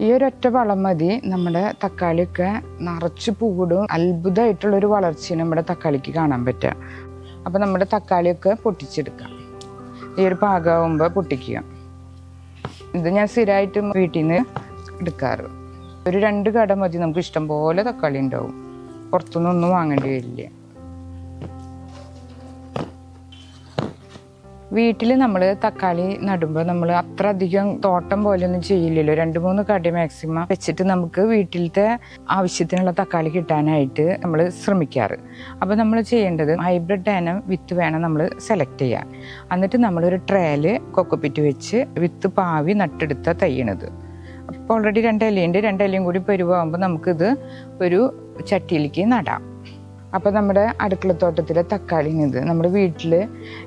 ഈ ഒരൊറ്റ വളം മതി. നമ്മുടെ തക്കാളിയൊക്കെ നിറച്ച് പൂവിടും. അത്ഭുതമായിട്ടുള്ളൊരു വളർച്ചയാണ് നമ്മുടെ തക്കാളിക്ക് കാണാൻ പറ്റുക. അപ്പോൾ നമ്മുടെ തക്കാളിയൊക്കെ പൊട്ടിച്ചെടുക്കാം. ഈ ഒരു പാകമാകുമ്പോൾ പൊട്ടിക്കുക. ഇത് ഞാൻ സ്ഥിരമായിട്ട് വീട്ടിൽ നിന്ന് എടുക്കാറ്. ഒരു രണ്ട് കട മതി. നമുക്ക് ഇഷ്ടം പോലെ തക്കാളി ഉണ്ടാവും. പുറത്തുനിന്നൊന്നും വാങ്ങേണ്ടി വരില്ല. വീട്ടിൽ നമ്മൾ തക്കാളി നടുമ്പോൾ നമ്മൾ അത്ര അധികം തോട്ടം പോലെയൊന്നും ചെയ്യില്ലല്ലോ. രണ്ട് മൂന്ന് കടി മാക്സിമം വെച്ചിട്ട് നമുക്ക് വീട്ടിലത്തെ ആവശ്യത്തിനുള്ള തക്കാളി കിട്ടാനായിട്ട് നമ്മൾ ശ്രമിക്കാറ്. അപ്പോൾ നമ്മൾ ചെയ്യേണ്ടത് ഹൈബ്രിഡ് ഇനം വിത്ത് വേണം നമ്മൾ സെലക്ട് ചെയ്യാൻ. എന്നിട്ട് നമ്മളൊരു ട്രേയിൽ കൊക്കപ്പിറ്റ് വെച്ച് വിത്ത് പാവി നട്ടെടുത്ത തയ്യണത്. അപ്പോൾ ഓൾറെഡി രണ്ടിലുണ്ട് രണ്ടിലും കൂടി പരുവാകുമ്പോൾ നമുക്കിത് ഒരു ചട്ടിയിലേക്ക് നടാം. അപ്പോൾ നമ്മുടെ അടുക്കളത്തോട്ടത്തിലെ തക്കാളി ഇത്. നമ്മുടെ വീട്ടിൽ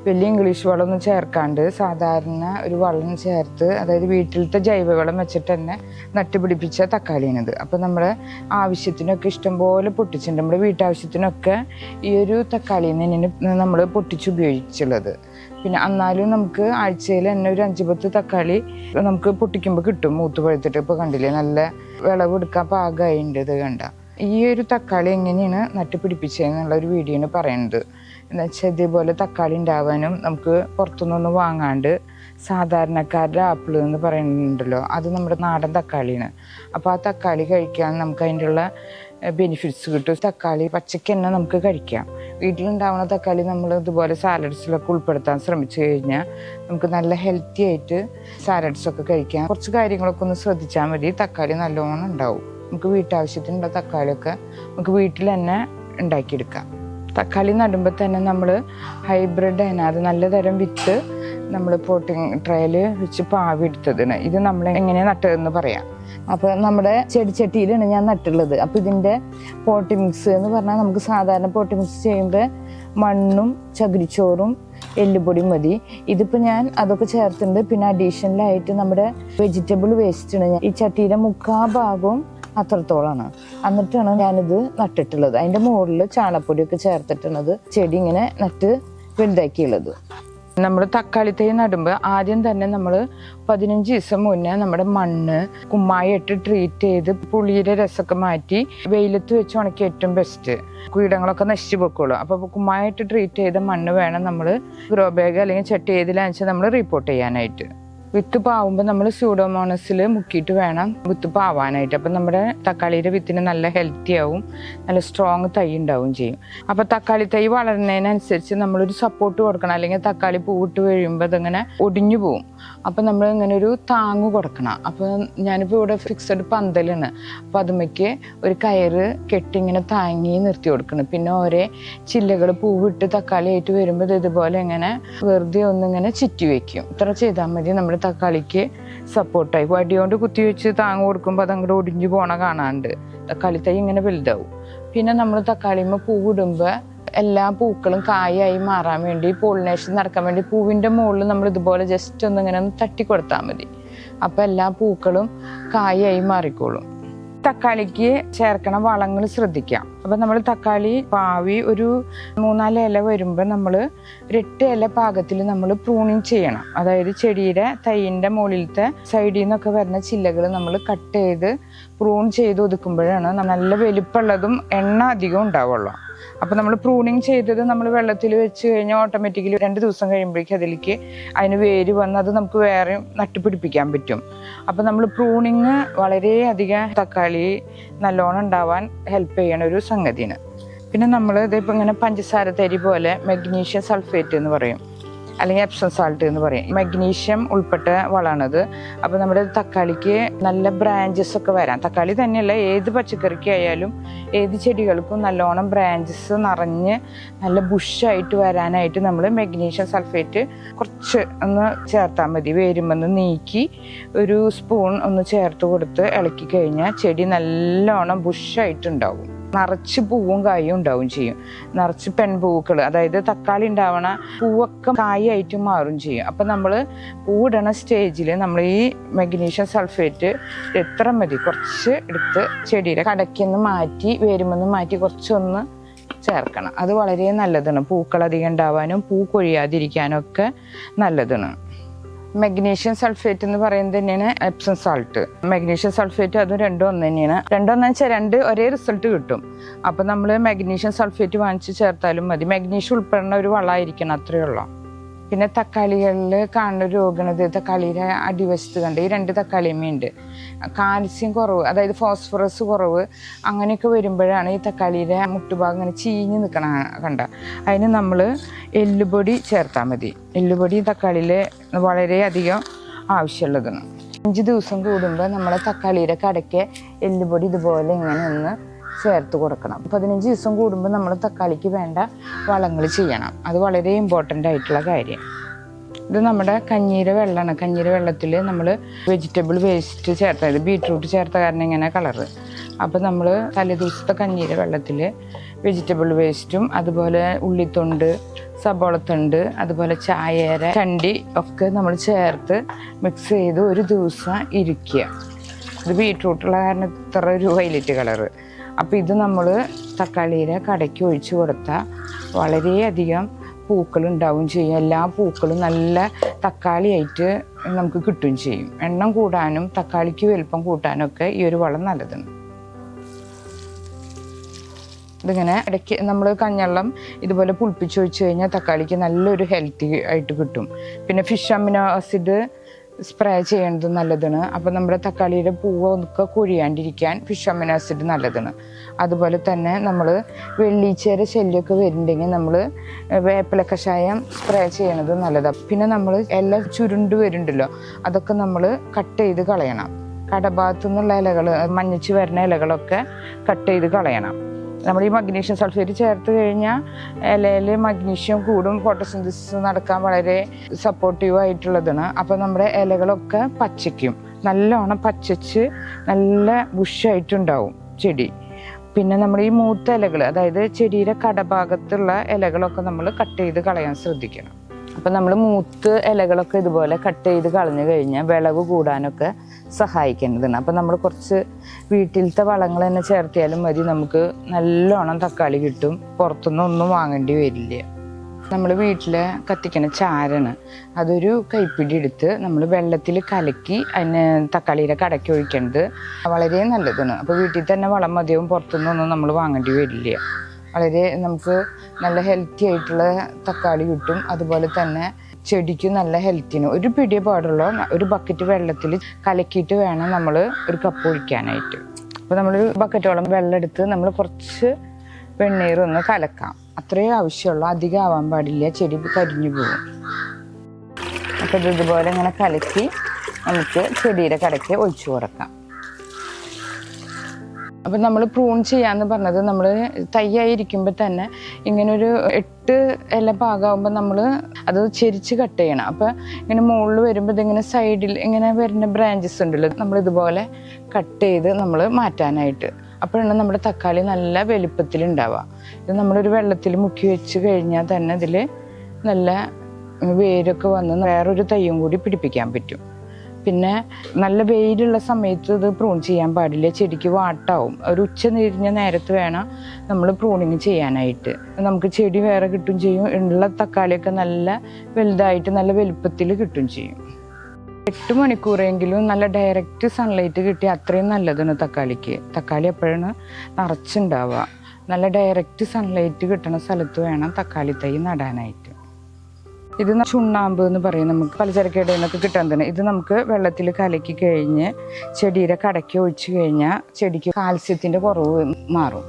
വലിയ ഇംഗ്ലീഷ് വളമൊന്നും ചേർക്കാണ്ട് സാധാരണ ഒരു വളം ചേർത്ത് അതായത് വീട്ടിലത്തെ ജൈവവളം വെച്ചിട്ട് തന്നെ നട്ടുപിടിപ്പിച്ച തക്കാളിയാണിത് അപ്പോൾ നമ്മുടെ ആവശ്യത്തിനൊക്കെ ഇഷ്ടംപോലെ പൊട്ടിച്ചിട്ടുണ്ട്. നമ്മുടെ വീട്ടാവശ്യത്തിനൊക്കെ ഈ ഒരു തക്കാളിയിൽ നിന്ന് നമ്മൾ പൊട്ടിച്ചുപയോഗിച്ചുള്ളത്. പിന്നെ എന്നാലും നമുക്ക് ആഴ്ചയിൽ തന്നെ ഒരു അഞ്ച് പത്ത് തക്കാളി നമുക്ക് പൊട്ടിക്കുമ്പോൾ കിട്ടും. മൂത്ത് പഴുത്തിട്ട് ഇപ്പോൾ കണ്ടില്ലേ? നല്ല വിളവെടുക്കാൻ പാകമായിട്ടുണ്ട് ഇത് കണ്ട. ഈ ഒരു തക്കാളി എങ്ങനെയാണ് നട്ടുപിടിപ്പിച്ചതെന്നുള്ള ഒരു വീഡിയോ ആണ് പറയുന്നത്. എന്ന് വെച്ചാൽ ഇതേപോലെ തക്കാളി ഉണ്ടാവാനും നമുക്ക് പുറത്തുനിന്നൊന്നും വാങ്ങാണ്ട് സാധാരണക്കാരുടെ ആപ്പിൾ എന്ന് പറയുന്നുണ്ടല്ലോ അത് നമ്മുടെ നാടൻ തക്കാളിയാണ്. അപ്പോൾ ആ തക്കാളി കഴിക്കാൻ നമുക്ക് അതിന്റെ ഉള്ള ബെനിഫിറ്റ്സ് കിട്ടും. തക്കാളി പച്ചയ്ക്ക് തന്നെ നമുക്ക് കഴിക്കാം. വീട്ടിലുണ്ടാവുന്ന തക്കാളി നമ്മൾ ഇതുപോലെ സാലഡ്സിലൊക്കെ ഉൾപ്പെടുത്താൻ ശ്രമിച്ചു കഴിഞ്ഞാൽ നമുക്ക് നല്ല ഹെൽത്തി ആയിട്ട് സാലഡ്സൊക്കെ കഴിക്കാം. കുറച്ച് കാര്യങ്ങളൊക്കെ ഒന്ന് ശ്രദ്ധിച്ചാൽ മതി. തക്കാളി നല്ലോണം ഉണ്ടാവും. നമുക്ക് വീട്ടാവശ്യത്തിനുള്ള തക്കാളിയൊക്കെ നമുക്ക് വീട്ടിൽ തന്നെ ഉണ്ടാക്കിയെടുക്കാം. തക്കാളി നടുമ്പോൾ തന്നെ നമ്മൾ ഹൈബ്രിഡ് അതിനകത്ത് നല്ല തരം വിത്ത് നമ്മൾ പോട്ടിങ് ട്രയൽ വെച്ച് പാവി എടുത്തതാണ് ഇത് നമ്മൾ എങ്ങനെ നട്ടതെന്ന് പറയാം. അപ്പോൾ നമ്മുടെ ചെടിച്ചട്ടിയിലാണ് ഞാൻ നട്ടുള്ളത് അപ്പോൾ ഇതിന്റെ പോട്ടി മിക്സ് എന്ന് പറഞ്ഞാൽ നമുക്ക് സാധാരണ പോട്ടി മിക്സ് ചെയ്യുമ്പോൾ മണ്ണും ചകിരിച്ചോറും എല്ലുപൊടിയും മതി. ഇതിപ്പോൾ ഞാൻ അതൊക്കെ ചേർത്തിട്ടുണ്ട്. പിന്നെ അഡീഷണലായിട്ട് നമ്മുടെ വെജിറ്റബിൾ വേസ്റ്റ് ഈ ചട്ടിയുടെ മുക്കാ ഭാഗവും അത്രത്തോളമാണ് എന്നിട്ടാണ് ഞാനിത് നട്ടിട്ടുള്ളത്. അതിന്റെ മുകളിൽ ചാണപ്പൊടിയൊക്കെ ചേർത്തിട്ടുള്ളത്. ചെടി ഇങ്ങനെ നട്ട് വലുതാക്കിയുള്ളത്. നമ്മൾ തക്കാളി തൈ നടുമ്പോൾ ആദ്യം തന്നെ നമ്മൾ പതിനഞ്ച് ദിവസം മുന്നേ നമ്മുടെ മണ്ണ് കുമ്മായിട്ട് ട്രീറ്റ് ചെയ്ത് പുളിയുടെ രസമൊക്കെ മാറ്റി വെയിലത്ത് വെച്ച് ഉണക്കി ഏറ്റവും ബെസ്റ്റ് കീടങ്ങളൊക്കെ നശിച്ചു പൊക്കോളൂ. അപ്പോൾ കുമ്മായിട്ട് ട്രീറ്റ് ചെയ്ത മണ്ണ് വേണം നമ്മൾ ഗ്രോ ബാഗ് അല്ലെങ്കിൽ ചട്ടി ഏതിലാണെന്ന് വെച്ചാൽ നമ്മൾ റിപ്പോർട്ട് ചെയ്യാനായിട്ട്. വിത്ത് പാവുമ്പോൾ നമ്മൾ സ്യൂഡോമോണസിൽ മുക്കിയിട്ട് വേണം വിത്ത് പാവാനായിട്ട് അപ്പം നമ്മുടെ തക്കാളിയുടെ വിത്തിന് നല്ല ഹെൽത്തി ആവും നല്ല സ്ട്രോങ് തൈ ഉണ്ടാവും ചെയ്യും. അപ്പോൾ തക്കാളി തൈ വളരുന്നതിനനുസരിച്ച് നമ്മളൊരു സപ്പോർട്ട് കൊടുക്കണം. അല്ലെങ്കിൽ തക്കാളി പൂവിട്ട് കഴിയുമ്പോൾ അതിങ്ങനെ ഒടിഞ്ഞു പോവും. അപ്പം നമ്മൾ ഇങ്ങനെ ഒരു താങ്ങ് കൊടുക്കണം. അപ്പോൾ ഞാനിപ്പോൾ ഇവിടെ ഫിക്സഡ് പന്തലാണ്. അപ്പോൾ അതുമ്മയ്ക്ക് ഒരു കയറ് കെട്ടി ഇങ്ങനെ താങ്ങി നിർത്തി കൊടുക്കണം. പിന്നെ ഓരോ ചില്ലകൾ പൂവിട്ട് തക്കാളി ആയിട്ട് വരുമ്പോൾ ഇത് ഇതുപോലെ ഇങ്ങനെ വെറുതെ ഒന്നിങ്ങനെ ചുറ്റി വയ്ക്കും ഇത്ര ചെയ്താൽ മതി. നമ്മുടെ തക്കാളിക്ക് സപ്പോർട്ടായി വടിയോണ്ട് കുത്തി വെച്ച് താങ്ങ് കൊടുക്കുമ്പോൾ അതങ്ങോട്ട് ഒടിഞ്ഞു പോണ കാണാണ്ട്. തക്കാളി തൈ ഇങ്ങനെ വലുതാവും. പിന്നെ നമ്മൾ തക്കാളിമ്മ പൂവിടുമ്പോൾ എല്ലാ പൂക്കളും കായായി മാറാൻ വേണ്ടി പോളിനേഷൻ നടക്കാൻ വേണ്ടി പൂവിന്റെ മുകളിൽ നമ്മൾ ഇതുപോലെ ജസ്റ്റ് ഒന്ന് ഇങ്ങനെ ഒന്ന് തട്ടി കൊടുത്താൽ മതി. അപ്പോൾ എല്ലാ പൂക്കളും കായായി മാറിക്കോളും. തക്കാളിക്ക് ചേർക്കണ വളങ്ങൾ ശ്രദ്ധിക്കാം. അപ്പം നമ്മൾ തക്കാളി പാവി ഒരു മൂന്നാൽ ഇല വരുമ്പോൾ നമ്മൾ എട്ട് ഇല പാകത്തിൽ നമ്മൾ പ്രൂണിങ് ചെയ്യണം. അതായത് ചെടിയുടെ തൈയിന്റെ മുകളിലത്തെ സൈഡിൽ നിന്നൊക്കെ വരുന്ന ചില്ലകൾ നമ്മൾ കട്ട് ചെയ്ത് പ്രൂൺ ചെയ്ത് ഒതുക്കുമ്പോഴാണ് നല്ല വലിപ്പമുള്ളതും എണ്ണ അധികം ഉണ്ടാവുള്ളൂ. അപ്പോൾ നമ്മൾ പ്രൂണിങ് ചെയ്തത് നമ്മൾ വെള്ളത്തിൽ വെച്ച് കഴിഞ്ഞാൽ ഓട്ടോമാറ്റിക്കലി രണ്ട് ദിവസം കഴിയുമ്പോഴേക്കും അതിലേക്ക് അതിന് വേര് വന്ന് അത് നമുക്ക് വേറെ നട്ടുപിടിപ്പിക്കാൻ പറ്റും. അപ്പോൾ നമ്മൾ പ്രൂണിങ് വളരെയധികം തക്കാളി നല്ലോണം ഉണ്ടാവാൻ ഹെൽപ്പ് ചെയ്യണ ഒരു സംഗതിയാണ്. പിന്നെ നമ്മൾ ഇതിപ്പോൾ ഇങ്ങനെ പഞ്ചസാര തരി പോലെ മെഗ്നീഷ്യം സൾഫേറ്റ് എന്ന് പറയും. അല്ലെങ്കിൽ എപ്സം സാൾട്ട് എന്ന് പറയും. മഗ്നീഷ്യം ഉൾപ്പെട്ട വളമാണത്. അപ്പോൾ നമ്മുടെ തക്കാളിക്ക് നല്ല ബ്രാഞ്ചസ് ഒക്കെ വരാം. തക്കാളി തന്നെയല്ല ഏത് പച്ചക്കറിക്ക് ആയാലും ഏത് ചെടികൾക്കും നല്ലോണം ബ്രാഞ്ചസ് നിറഞ്ഞ് നല്ല ബുഷായിട്ട് വരാനായിട്ട് നമ്മൾ മഗ്നീഷ്യം സൾഫേറ്റ് കുറച്ച് ഒന്ന് ചേർത്താൽ മതി. വേരുമെന്ന് നീക്കി ഒരു സ്പൂൺ ഒന്ന് ചേർത്ത് കൊടുത്ത് ഇളക്കി കഴിഞ്ഞാൽ ചെടി നല്ലോണം ബുഷായിട്ടുണ്ടാവും നിറച്ച് പൂവും കായും ഉണ്ടാവും ചെയ്യും. നിറച്ച് പെൺപൂക്കൾ അതായത് തക്കാളി ഉണ്ടാവണ പൂവൊക്കെ കായായിട്ട് മാറും ചെയ്യും. അപ്പം നമ്മൾ പൂവിടണ സ്റ്റേജിൽ നമ്മൾ ഈ മഗ്നീഷ്യം സൾഫേറ്റ് എത്ര മതി? കുറച്ച് എടുത്ത് ചെടിയുടെ കടക്കിന്ന് മാറ്റി വേരുമെന്ന് മാറ്റി കുറച്ചൊന്ന് ചേർക്കണം. അത് വളരെ നല്ലതാണ്. പൂക്കൾ അധികം ഉണ്ടാവാനും പൂ കൊഴിയാതിരിക്കാനും ഒക്കെ നല്ലതാണ്. മഗ്നീഷ്യം സൾഫേറ്റ് എന്ന് പറയുന്നത് തന്നെയാണ് എപ്സം സാൾട്ട് മഗ്നീഷ്യം സൾഫേറ്റ് അതും രണ്ടും ഒന്ന് തന്നെയാണ്. രണ്ടൊന്നു വെച്ചാൽ രണ്ട് ഒരേ റിസൾട്ട് കിട്ടും. അപ്പം നമ്മൾ മഗ്നീഷ്യം സൾഫേറ്റ് വാങ്ങിച്ച് ചേർത്താലും മതി. മഗ്നീഷ്യം ഉൾപ്പെടുന്ന ഒരു വളമായിരിക്കണം അത്രയേ ഉള്ളൂ. പിന്നെ തക്കാളികളിൽ കാണുന്ന രോഗണത് തക്കാളിയുടെ അടിവശത്ത് കണ്ട് ഈ രണ്ട് തക്കാളിയമ്മയുണ്ട് കാൽസ്യം കുറവ് അതായത് ഫോസ്ഫറസ് കുറവ് അങ്ങനെയൊക്കെ വരുമ്പോഴാണ് ഈ തക്കാളിയുടെ മുട്ടുഭാഗം ഇങ്ങനെ ചീഞ്ഞ് നിൽക്കണ കണ്ട. അതിന് നമ്മൾ എല്ലുപൊടി ചേർത്താൽ മതി. എല്ലുപൊടി തക്കാളിയിൽ വളരെയധികം ആവശ്യമുള്ളതാണ്. അഞ്ച് ദിവസം കൂടുമ്പോൾ നമ്മളെ തക്കാളിയുടെ കടയ്ക്ക് എല്ലുപൊടി ഇതുപോലെ ഇങ്ങനെ ഒന്ന് ചേർത്ത് കൊടുക്കണം. പതിനഞ്ച് ദിവസം കൂടുമ്പോൾ നമ്മൾ തക്കാളിക്ക് വേണ്ട വളങ്ങൾ ചെയ്യണം. അത് വളരെ ഇമ്പോർട്ടന്റ് ആയിട്ടുള്ള കാര്യം. ഇത് നമ്മുടെ കഞ്ഞീര വെള്ളമാണ് കഞ്ഞീര വെള്ളത്തിൽ നമ്മൾ വെജിറ്റബിൾ വേസ്റ്റ് ചേർത്തത് ബീട്രൂട്ട് ചേർത്ത കാരണം ഇങ്ങനെ കളറ് അപ്പോൾ നമ്മൾ തലേദിവസത്തെ കഞ്ഞീര വെള്ളത്തിൽ വെജിറ്റബിൾ വേസ്റ്റും അതുപോലെ ഉള്ളിത്തൊണ്ട് സബോളത്തൊണ്ട് അതുപോലെ ചായര ചണ്ടി ഒക്കെ നമ്മൾ ചേർത്ത് മിക്സ് ചെയ്ത് ഒരു ദിവസം ഇരിക്കുക. ഇത് ബീട്രൂട്ടുള്ള കാരണം ഇത്ര ഒരു വൈലറ്റ് കളറ് അപ്പോൾ ഇത് നമ്മൾ തക്കാളിയിലെ കടയ്ക്ക് ഒഴിച്ചു കൊടുത്താൽ വളരെയധികം പൂക്കൾ ഉണ്ടാവും ചെയ്യും. എല്ലാ പൂക്കളും നല്ല തക്കാളിയായിട്ട് നമുക്ക് കിട്ടുകയും ചെയ്യും. എണ്ണം കൂടാനും തക്കാളിക്ക് വലുപ്പം കൂട്ടാനും ഒക്കെ ഈ ഒരു വളം നല്ലതാണ്. ഇതിങ്ങനെ ഇടയ്ക്ക് നമ്മൾ കഞ്ഞെള്ളം ഇതുപോലെ പുളിപ്പിച്ച് ഒഴിച്ച് കഴിഞ്ഞാൽ തക്കാളിക്ക് നല്ലൊരു ഹെൽത്തി ആയിട്ട് കിട്ടും. പിന്നെ ഫിഷ് അമിനോ ആസിഡ് സ്പ്രേ ചെയ്യേണ്ടത് നല്ലതാണ്. അപ്പോൾ നമ്മുടെ തക്കാളിയുടെ പൂവൊക്കെ കൊഴിയാണ്ടിരിക്കാൻ ഫിഷ് ആസിഡ് നല്ലതാണ്. അതുപോലെ തന്നെ നമ്മൾ വെള്ളീച്ചേര ശല്യമൊക്കെ വരുന്നുണ്ടെങ്കിൽ നമ്മൾ വേപ്പില കഷായം സ്പ്രേ ചെയ്യണത് നല്ലതാണ് പിന്നെ നമ്മൾ എല്ലാം ചുരുണ്ട് വരുന്നുണ്ടല്ലോ അതൊക്കെ നമ്മൾ കട്ട് ചെയ്ത് കളയണം. കടഭാഗത്തു നിന്നുള്ള ഇലകൾ മഞ്ഞച്ച് വരുന്ന ഇലകളൊക്കെ കട്ട് ചെയ്ത് കളയണം. നമ്മൾ ഈ മഗ്നീഷ്യം സൾഫേറ്റ് ചേർത്ത് കഴിഞ്ഞാൽ ഇലയിൽ മഗ്നീഷ്യം കൂടും ഫോട്ടോസിന്തസിസ് നടക്കാൻ വളരെ സപ്പോർട്ടീവ് ആയിട്ടുള്ളതാണ്. അപ്പോൾ നമ്മുടെ ഇലകളൊക്കെ പച്ചയ്ക്കും. നല്ലോണം പച്ചച്ച് നല്ല ബുഷായിട്ടുണ്ടാവും ചെടി. പിന്നെ നമ്മൾ ഈ മൂത്ത ഇലകൾ അതായത് ചെടിയുടെ കടഭാഗത്തുള്ള ഇലകളൊക്കെ നമ്മൾ കട്ട് ചെയ്ത് കളയാൻ ശ്രദ്ധിക്കണം. അപ്പം നമ്മൾ മൂത്ത് ഇലകളൊക്കെ ഇതുപോലെ കട്ട് ചെയ്ത് കളഞ്ഞു കഴിഞ്ഞാൽ വിളവ് കൂടാനൊക്കെ സഹായിക്കേണ്ടതാണ്. അപ്പം നമ്മൾ കുറച്ച് വീട്ടിലത്തെ വളങ്ങൾ തന്നെ ചേർത്തിയാലും മതി നമുക്ക് നല്ലോണം തക്കാളി കിട്ടും പുറത്തുനിന്ന് ഒന്നും വാങ്ങേണ്ടി വരില്ല. നമ്മൾ വീട്ടിൽ കത്തിക്കണ ചാരാണ് അതൊരു കൈപ്പിടി എടുത്ത് നമ്മൾ വെള്ളത്തിൽ കലക്കി അതിന് തക്കാളിയുടെ കടക്കി ഒഴിക്കേണ്ടത് വളരെ നല്ലതാണ്. അപ്പോൾ വീട്ടിൽ തന്നെ വളം മതിയാവും പുറത്തുനിന്നൊന്നും നമ്മൾ വാങ്ങേണ്ടി വരില്ല. വളരെ നമുക്ക് നല്ല ഹെൽത്തി ആയിട്ടുള്ള തക്കാളി കിട്ടും. അതുപോലെ തന്നെ ചെടിക്ക് നല്ല ഹെൽത്തിന് ഒരു പിടിയ പാടുള്ള ഒരു ബക്കറ്റ് വെള്ളത്തിൽ കലക്കിയിട്ട് വേണം നമ്മൾ ഒരു കപ്പ് ഒഴിക്കാനായിട്ട്. അപ്പോൾ നമ്മൾ ബക്കറ്റോളം വെള്ളം എടുത്ത് നമ്മൾ കുറച്ച് വെണ്ണീർ ഒന്ന് കലക്കാം. അത്രയേ ആവശ്യമുള്ളൂ. അധികം ആവാൻ പാടില്ല. ചെടി കരിഞ്ഞു പോകും. അപ്പോൾ ഇത് ഇതുപോലെ ഇങ്ങനെ കലക്കി നമുക്ക് ചെടിയുടെ കടയ്ക്ക് ഒഴിച്ചു കൊടുക്കാം. അപ്പം നമ്മൾ പ്രൂൺ ചെയ്യാന്ന് പറഞ്ഞത് നമ്മൾ തയ്യായിരിക്കുമ്പോൾ തന്നെ ഇങ്ങനെ ഒരു എട്ട് ഇല പാകാവുമ്പോൾ നമ്മൾ അത് ചെരിച്ച് കട്ട് ചെയ്യണം. അപ്പോൾ ഇങ്ങനെ മുകളിൽ വരുമ്പോൾ ഇതിങ്ങനെ സൈഡിൽ ഇങ്ങനെ വരുന്ന ബ്രാഞ്ചസ് ഉണ്ടല്ലോ നമ്മൾ ഇതുപോലെ കട്ട് ചെയ്ത് നമ്മൾ മാറ്റാനായിട്ട്. അപ്പോഴാണ് നമ്മുടെ തക്കാളി നല്ല വലിപ്പത്തിലുണ്ടാവുക ഇത് നമ്മളൊരു വെള്ളത്തിൽ മുക്കി വെച്ച് കഴിഞ്ഞാൽ തന്നെ ഇതിൽ നല്ല വേരൊക്കെ വന്ന് വേറൊരു തയ്യും കൂടി പിടിപ്പിക്കാൻ പറ്റും. പിന്നെ നല്ല വെയിലുള്ള സമയത്ത് ഇത് പ്രൂൺ ചെയ്യാൻ പാടില്ല. ചെടിക്ക് വാട്ടാവും. ഒരു ഉച്ച നിരിഞ്ഞ നേരത്ത് വേണം നമ്മൾ പ്രൂണിങ് ചെയ്യാനായിട്ട്. നമുക്ക് ചെടി വേറെ കിട്ടും ചെയ്യും. ഉള്ള തക്കാളിയൊക്കെ നല്ല വലുതായിട്ട് നല്ല വലുപ്പത്തിൽ കിട്ടും ചെയ്യും. എട്ട് മണിക്കൂറെങ്കിലും നല്ല ഡയറക്റ്റ് സൺലൈറ്റ് കിട്ടി അത്രയും നല്ലതാണ് തക്കാളിക്ക്. തക്കാളി എപ്പോഴാണ് നിറച്ചുണ്ടാവുക. നല്ല ഡയറക്റ്റ് സൺലൈറ്റ് കിട്ടുന്ന സ്ഥലത്ത് വേണം തക്കാളി തൈ നടാനായിട്ട്. ഇത് ചുണ്ണാമ്പ് എന്ന് പറയും നമുക്ക്. പലചരക്ക് നിന്നൊക്കെ കിട്ടാൻ തന്നെ. ഇത് നമുക്ക് വെള്ളത്തിൽ കലക്കി കഴിഞ്ഞ് ചെടിയുടെ കടയ്ക്ക് ഒഴിച്ചു കഴിഞ്ഞാൽ ചെടിക്ക് കാൽസ്യത്തിന്റെ കുറവ് മാറും.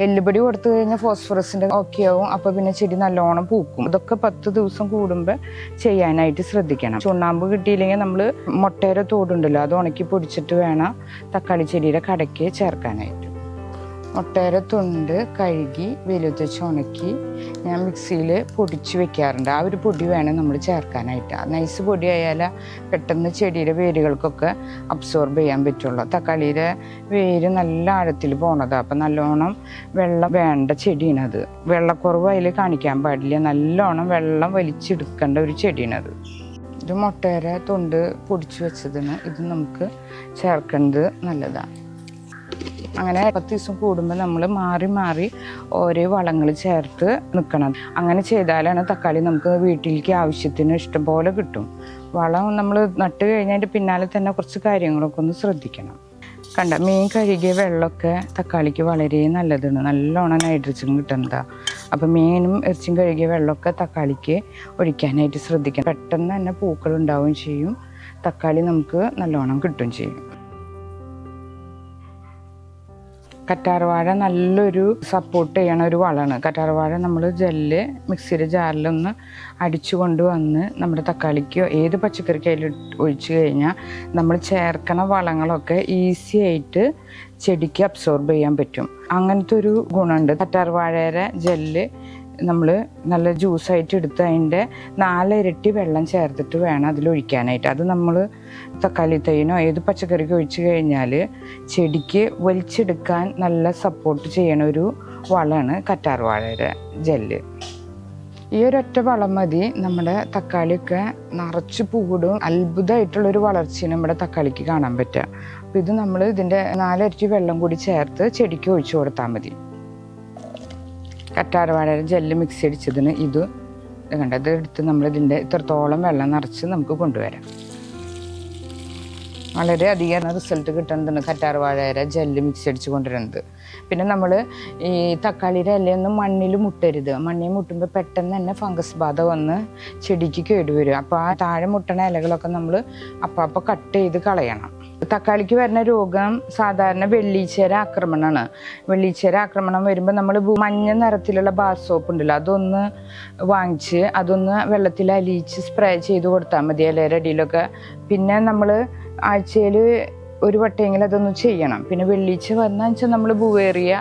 എല്ലുപടി കൊടുത്തു കഴിഞ്ഞാൽ ഫോസ്ഫറസിന്റെ ഒക്കെ ആവും അപ്പോൾ പിന്നെ ചെടി നല്ലോണം പൂക്കും. ഇതൊക്കെ പത്ത് ദിവസം കൂടുമ്പോൾ ചെയ്യാനായിട്ട് ശ്രദ്ധിക്കണം. ചുണ്ണാമ്പ് കിട്ടിയില്ലെങ്കിൽ നമ്മൾ മുട്ടയുടെ തോടുണ്ടല്ലോ അത് ഉണക്കി പൊടിച്ചിട്ട് വേണം തക്കാളി ചെടിയുടെ കടയ്ക്ക് ചേർക്കാനായിട്ട്. മുട്ടയുടെ തുണ്ട് കഴുകി വെലുത്തിച്ച് ഉണക്കി ഞാൻ മിക്സിയിൽ പൊടിച്ച് വെക്കാറുണ്ട്. ആ ഒരു പൊടി വേണം നമ്മൾ ചേർക്കാനായിട്ട്. നൈസ് പൊടി ആയാൽ പെട്ടെന്ന് ചെടിയുടെ വേരുകൾക്കൊക്കെ അബ്സോർബ് ചെയ്യാൻ പറ്റുള്ളൂ. തക്കാളിയുടെ വേര് നല്ല ആഴത്തിൽ പോണതാണ് അപ്പം നല്ലോണം വെള്ളം വേണ്ട ചെടിയാണത് വെള്ളക്കുറവ് അതിൽ കാണിക്കാൻ പാടില്ല. നല്ലോണം വെള്ളം വലിച്ചെടുക്കേണ്ട ഒരു ചെടിയാണത് ഇത് മുട്ടേര തൊണ്ട് പൊടിച്ച് വെച്ചതിന് ഇത് നമുക്ക് ചേർക്കേണ്ടത് നല്ലതാണ്. അങ്ങനെ പത്ത് ദിവസം കൂടുമ്പോൾ നമ്മൾ മാറി മാറി ഓരോ വളങ്ങൾ ചേർത്ത് നിൽക്കണം. അങ്ങനെ ചെയ്താലാണ് തക്കാളി നമുക്ക് വീട്ടിലേക്ക് ആവശ്യത്തിന് ഇഷ്ടംപോലെ കിട്ടും. വളം നമ്മൾ നട്ട് കഴിഞ്ഞതിന്റെ പിന്നാലെ തന്നെ കുറച്ച് കാര്യങ്ങളൊക്കെ ഒന്ന് ശ്രദ്ധിക്കണം. കണ്ട മീൻ കഴുകിയ വെള്ളമൊക്കെ തക്കാളിക്ക് വളരെ നല്ലതാണ്. നല്ലോണം നൈട്രജൻ കിട്ടുന്നതാണ് അപ്പോൾ മീനും ഇറച്ചിയും കഴുകിയ വെള്ളമൊക്കെ തക്കാളിക്ക് ഒഴിക്കാനായിട്ട് ശ്രദ്ധിക്കണം. പെട്ടെന്ന് തന്നെ പൂക്കൾ ഉണ്ടാവുകയും ചെയ്യും. തക്കാളി നമുക്ക് നല്ലോണം കിട്ടുകയും ചെയ്യും. കറ്റാർവാഴ നല്ലൊരു സപ്പോർട്ട് ചെയ്യണ ഒരു വളമാണ്. കറ്റാർവാഴ നമ്മൾ ജെല്ല് മിക്സിയുടെ ജാറിലൊന്ന് അടിച്ചു കൊണ്ടുവന്ന് നമ്മുടെ തക്കാളിക്കോ ഏത് പച്ചക്കറിക്കായാലും ഒഴിച്ചു കഴിഞ്ഞാൽ നമ്മൾ ചേർക്കണ വളങ്ങളൊക്കെ ഈസി ആയിട്ട് ചെടിക്ക് അബ്സോർബ് ചെയ്യാൻ പറ്റും. അങ്ങനത്തെ ഒരു ഗുണമുണ്ട്. കറ്റാർവാഴയുടെ ജെല്ല് നമ്മൾ നല്ല ജ്യൂസായിട്ട് എടുത്ത് അതിന്റെ നാലിരട്ടി വെള്ളം ചേർത്തിട്ട് വേണം അതിൽ ഒഴിക്കാനായിട്ട്. അത് നമ്മൾ തക്കാളി തൈനോ ഏത് പച്ചക്കറിക്ക് ഒഴിച്ചു കഴിഞ്ഞാൽ ചെടിക്ക് വലിച്ചെടുക്കാൻ നല്ല സപ്പോർട്ട് ചെയ്യണ ഒരു വളമാണ് കറ്റാർ വാഴയുടെ ജെല്ല്. ഈ ഒരൊറ്റ വളം മതി. നമ്മുടെ തക്കാളിയൊക്കെ നിറച്ച് പൂടും അത്ഭുതമായിട്ടുള്ളൊരു വളർച്ചയാണ് നമ്മുടെ തക്കാളിക്ക് കാണാൻ പറ്റുക. അപ്പോൾ ഇത് നമ്മൾ ഇതിന്റെ നാലരട്ടി വെള്ളം കൂടി ചേർത്ത് ചെടിക്ക് ഒഴിച്ചു കൊടുത്താൽ മതി. കറ്റാർവാഴയുടെ ജെല്ല് മിക്സ് അടിച്ചതിന് ഇത് കണ്ട? ഇത് എടുത്ത് നമ്മൾ ഇതിന്റെ ഇത്രത്തോളം വെള്ളം നിറച്ച് നമുക്ക് കൊണ്ടുവരാം. വളരെ അധികം റിസൾട്ട് കിട്ടുന്നതാണ് കറ്റാർവാഴയുടെ ജെല്ല് മിക്സ് അടിച്ച് കൊണ്ടുവരുന്നത്. പിന്നെ നമ്മൾ ഈ തക്കാളിയുടെ ഇലയൊന്നും മണ്ണിൽ മുട്ടരുത്. മണ്ണിൽ മുട്ടുമ്പോൾ പെട്ടെന്ന് തന്നെ ഫംഗസ് ബാധ വന്ന് ചെടിക്ക് കേടുവരും. അപ്പോൾ ആ താഴെ മുട്ടണ ഇലകളൊക്കെ നമ്മൾ അപ്പം അപ്പം കട്ട് ചെയ്ത് കളയണം. തക്കാളിക്ക് വരുന്ന രോഗം സാധാരണ വെള്ളീച്ചേര ആക്രമണമാണ് വെള്ളീച്ചേര ആക്രമണം വരുമ്പോൾ നമ്മൾ മഞ്ഞ നിറത്തിലുള്ള ബാർ സോപ്പ് ഉണ്ടല്ലോ അതൊന്ന് വാങ്ങിച്ച് അതൊന്ന് വെള്ളത്തിൽ അലിയിച്ച് സ്പ്രേ ചെയ്ത് കൊടുത്താൽ മതി ഇലയുടെ അടിയിലൊക്കെ. പിന്നെ നമ്മൾ ആഴ്ചയിൽ ഒരു വട്ടമെങ്കിലും അതൊന്ന് ചെയ്യണം. പിന്നെ വെള്ളീച്ച വന്നാൽ വെച്ചാൽ നമ്മൾ ബുവേറിയ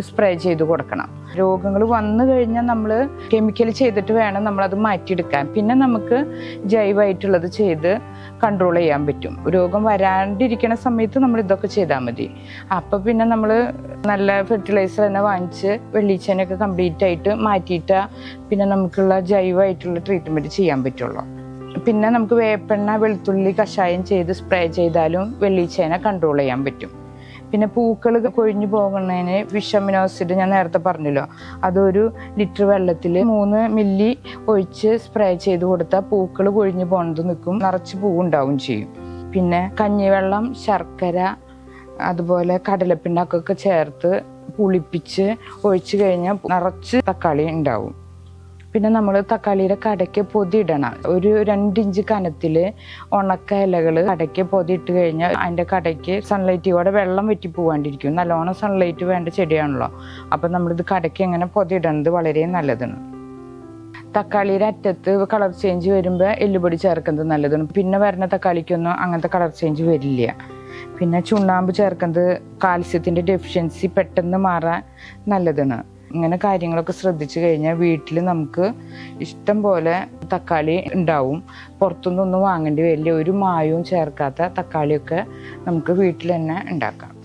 സ്പ്രേ ചെയ്ത് കൊടുക്കണം. രോഗങ്ങൾ വന്നു കഴിഞ്ഞാൽ നമ്മൾ കെമിക്കൽ ചെയ്തിട്ട് വേണം നമ്മളത് മാറ്റിയെടുക്കാൻ. പിന്നെ നമുക്ക് ജൈവമായിട്ടുള്ളത് ചെയ്ത് കൺട്രോൾ ചെയ്യാൻ പറ്റും. രോഗം വരാണ്ടിരിക്കുന്ന സമയത്ത് നമ്മൾ ഇതൊക്കെ ചെയ്താൽ മതി. അപ്പോൾ പിന്നെ നമ്മൾ നല്ല ഫെർട്ടിലൈസർ തന്നെ വാങ്ങിച്ച് വെള്ളീച്ചനൊക്കെ കംപ്ലീറ്റ് ആയിട്ട് മാറ്റിയിട്ടാൽ പിന്നെ നമുക്കുള്ള ജൈവമായിട്ടുള്ള ട്രീറ്റ്മെന്റ് ചെയ്യാൻ പറ്റുള്ളൂ. പിന്നെ നമുക്ക് വേപ്പെണ്ണ വെളുത്തുള്ളി കഷായം ചെയ്ത് സ്പ്രേ ചെയ്താലും വെള്ളീച്ചേന കൺട്രോൾ ചെയ്യാൻ പറ്റും. പിന്നെ പൂക്കൾ കൊഴിഞ്ഞു പോകുന്നതിന് വിഷമിനോസിഡ് ഞാൻ നേരത്തെ പറഞ്ഞല്ലോ. അതൊരു ലിറ്റർ വെള്ളത്തിൽ മൂന്ന് മില്ലി ഒഴിച്ച് സ്പ്രേ ചെയ്ത് കൊടുത്താൽ പൂക്കൾ കൊഴിഞ്ഞു പോകുന്നത് നിൽക്കും. നിറച്ച് പൂവുണ്ടാവും ചെയ്യും. പിന്നെ കഞ്ഞിവെള്ളം ശർക്കര അതുപോലെ കടലപ്പിണ്ണാക്കൊക്കെ ചേർത്ത് പുളിപ്പിച്ച് ഒഴിച്ചു കഴിഞ്ഞാൽ നിറച്ച് തക്കാളി ഉണ്ടാവും. പിന്നെ നമ്മൾ തക്കാളിയുടെ കടയ്ക്ക് പൊതിയിടണം. ഒരു രണ്ടിഞ്ച് കനത്തിൽ ഉണക്ക ഇലകൾ കടയ്ക്ക് പൊതി ഇട്ട് കഴിഞ്ഞാൽ അതിന്റെ കടയ്ക്ക് സൺലൈറ്റിലൂടെ വെള്ളം വെറ്റി പോകാണ്ടിരിക്കും നല്ലോണം സൺലൈറ്റ് വേണ്ട ചെടിയാണല്ലോ. അപ്പം നമ്മളിത് കടയ്ക്ക് ഇങ്ങനെ പൊതിയിടണത് വളരെ നല്ലതാണ്. തക്കാളിയുടെ അറ്റത്ത് കളർ ചേഞ്ച് വരുമ്പോൾ എല്ലുപൊടി ചേർക്കുന്നത് നല്ലതാണ്. പിന്നെ വരുന്ന തക്കാളിക്കൊന്നും അങ്ങനത്തെ കളർ ചേഞ്ച് വരില്ല. പിന്നെ ചുണ്ണാമ്പ് ചേർക്കുന്നത് കാൽസ്യത്തിന്റെ ഡെഫിഷ്യൻസി പെട്ടെന്ന് മാറാൻ നല്ലതാണ്. ഇങ്ങനെ കാര്യങ്ങളൊക്കെ ശ്രദ്ധിച്ചു കഴിഞ്ഞാൽ വീട്ടിൽ നമുക്ക് ഇഷ്ടം പോലെ തക്കാളി ഉണ്ടാവും. പുറത്തുനിന്നൊന്നും വാങ്ങേണ്ടി വരില്ല. ഒരു മായവും ചേർക്കാത്ത തക്കാളിയൊക്കെ നമുക്ക് വീട്ടിൽ തന്നെ ഉണ്ടാക്കാം.